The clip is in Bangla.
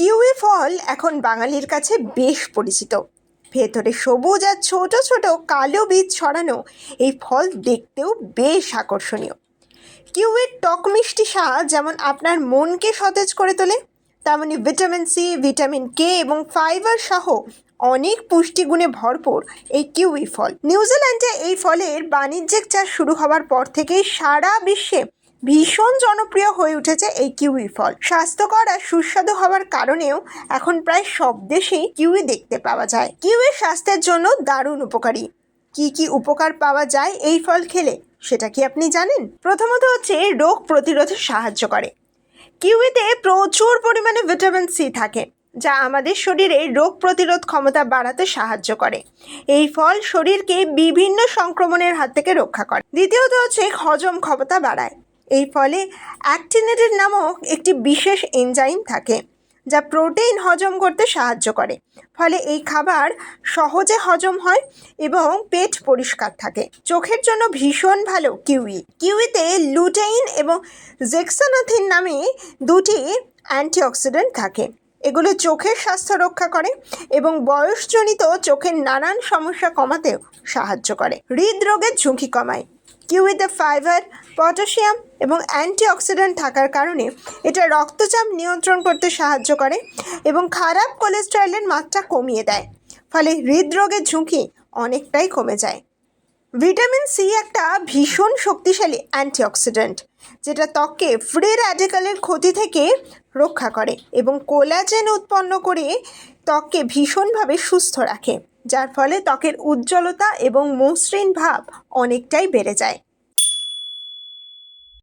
কিউই ফল এখন বাঙালির কাছে বেশ পরিচিত। ভেতরে সবুজ আর ছোট ছোট কালো বীজ ছড়ানো এই ফল দেখতেও বেশ আকর্ষণীয়। কিউইর টক মিষ্টি স্বাদ যেমন আপনার মনকে সতেজ করে তোলে, তেমনি ভিটামিন সি, ভিটামিন কে এবং ফাইবার সহ অনেক পুষ্টিগুণে ভরপুর এই কিউই ফল। নিউজিল্যান্ডে এই ফলের বাণিজ্যিক চাষ শুরু হওয়ার পর থেকেই সারা বিশ্বে ভীষণ জনপ্রিয় হয়ে উঠেছে এই কিউই ফল। স্বাস্থ্যকর আর সুস্বাদু হওয়ার কারণেও এখন প্রায় সব দেশেই কিউই দেখতে পাওয়া যায়। কিউই স্বাস্থ্যের জন্য দারুণ উপকারী। কি কি উপকার পাওয়া যায় এই ফল খেলে, সেটা কি আপনি জানেন? প্রথমত হচ্ছে, রোগ প্রতিরোধে সাহায্য করে। কিউইতে প্রচুর পরিমাণে ভিটামিন সি থাকে, যা আমাদের শরীরে রোগ প্রতিরোধ ক্ষমতা বাড়াতে সাহায্য করে। এই ফল শরীরকে বিভিন্ন সংক্রমণের হাত থেকে রক্ষা করে। দ্বিতীয়ত হচ্ছে, হজম ক্ষমতা বাড়ায়। এই ফলে অ্যাক্টিনেটেড নামক একটি বিশেষ এনজাইম থাকে, যা প্রোটিন হজম করতে সাহায্য করে। ফলে এই খাবার সহজে হজম হয় এবং পেট পরিষ্কার থাকে। চোখের জন্য ভীষণ ভালো কিউই। কিউইতে লুটেইন এবং জেক্সানাথিন নামে দুটি অ্যান্টিঅক্সিডেন্ট থাকে। এগুলো চোখের স্বাস্থ্য রক্ষা করে এবং বয়সজনিত চোখের নানান সমস্যা কমাতেও সাহায্য করে। হৃদরোগের ঝুঁকি কমায়। কিউইতে ফাইবার পটাশিয়াম এবং অ্যান্টিঅক্সিডেন্ট থাকার কারণে এটা রক্তচাপ নিয়ন্ত্রণ করতে সাহায্য করে এবং খারাপ কোলেস্টেরলের মাত্রা কমিয়ে দেয়। ফলে হৃদরোগের ঝুঁকি অনেকটাই কমে যায়। ভিটামিন সি একটা ভীষণ শক্তিশালী অ্যান্টিঅক্সিডেন্ট যেটা ত্বককে ফ্রি র্যাডিক্যালের ক্ষতি থেকে রক্ষা করে এবং কোলাজেন উৎপন্ন করে ত্বককে ভীষণভাবে সুস্থ রাখে। যার ফলে ত্বকের উজ্জ্বলতা এবং মসৃণ ভাব অনেকটাই বেড়ে যায়।